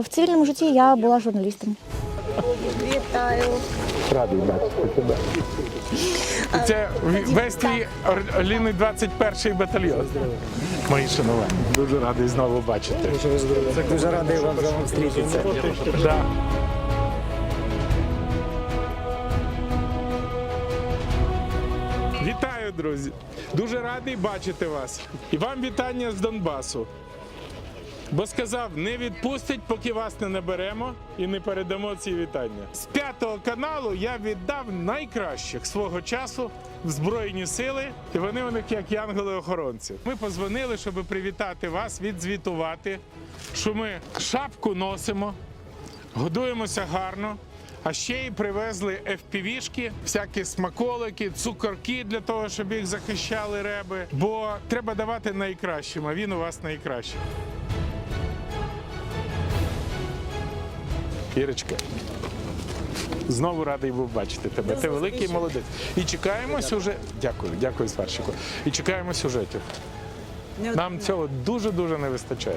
в цивільному житті я була журналістом. Вітаю. Радий бачити тебе. Це весь твій Ліни 21-й батальйон. Мої шанування. Дуже радий знову бачити. Дуже радий вам з вами зустрітися. Да. Вітаю, друзі! Дуже радий бачити вас. І вам вітання з Донбасу. Бо сказав, не відпустить, поки вас не наберемо і не передамо ці вітання. З п'ятого каналу я віддав найкращих свого часу в Збройні сили, і вони у них як янголи-охоронці. Ми позвонили, щоб привітати вас, відзвітувати, що ми шапку носимо, годуємося гарно. А ще й привезли FPV-шки, всякі смаколики, цукорки для того, щоб їх захищали реби. Бо треба давати найкращим, а він у вас найкращий. Ірочка, знову радий був бачити тебе. Ти великий молодець. І чекаємо сюжет. Дякую, дякую, сварщику. І чекаємо сюжетів. Нам цього дуже дуже не вистачає.